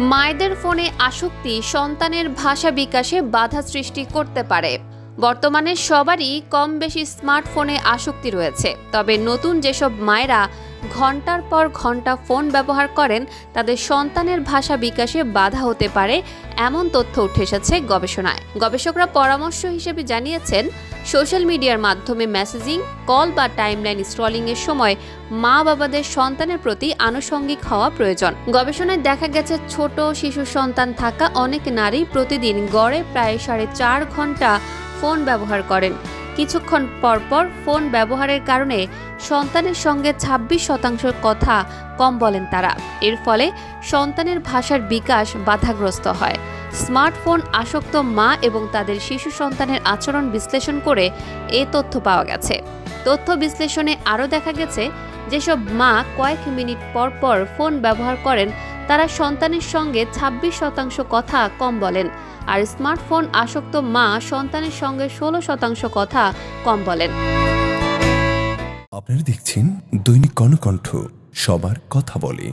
মায়েদের ফোনে আসক্তি সন্তানের ভাষা বিকাশে বাধা সৃষ্টি করতে পারে। বর্তমানে সবারই কম বেশি স্মার্টফোনে আসক্তি রয়েছে। তবে নতুন যেসব মায়েরা ঘণ্টার পর ঘণ্টা ফোন ব্যবহার করেন, তাদের সন্তানের ভাষা বিকাশে বাধা হতে পারে, এমন তথ্য উঠে এসেছে গবেষণায়। গবেষকরা পরামর্শ হিসেবে জানিয়েছেন সোশ্যাল মিডিয়ার মাধ্যমে মেসেজিং, কল বা টাইমলাইন স্ক্রলিংয়ের সময় মা বাবাদের সন্তানের প্রতি আনুষঙ্গিক হওয়া প্রয়োজন। গবেষণায় দেখা গেছে, ছোট শিশু সন্তান থাকা অনেক নারী প্রতিদিন গড়ে প্রায় সাড়ে চার ঘণ্টা ফোন ব্যবহার করেন। কিছুক্ষণ পরপর ফোন ব্যবহারের কারণে সন্তানের সঙ্গে ২৬ শতাংশ কথা কম বলেন তারা। এর ফলে সন্তানের ভাষার বিকাশ বাধাগ্রস্ত হয়। স্মার্টফোন আসক্ত মা এবং তাদের শিশু সন্তানের আচরণ বিশ্লেষণ করে এ তথ্য পাওয়া গেছে। তথ্য বিশ্লেষণে আরও দেখা গেছে, যেসব মা কয়েক মিনিট পর পর ফোন ব্যবহার করেন, তারা সন্তানের সঙ্গে ২৬ শতাংশ কথা কম বলেন, আর স্মার্টফোন আসক্ত মা সন্তানের সঙ্গে ষোলো শতাংশ কথা কম বলেন। আপনারা দেখছেন দৈনিক কর্ণকণ্ঠ, সবার কথা বলে।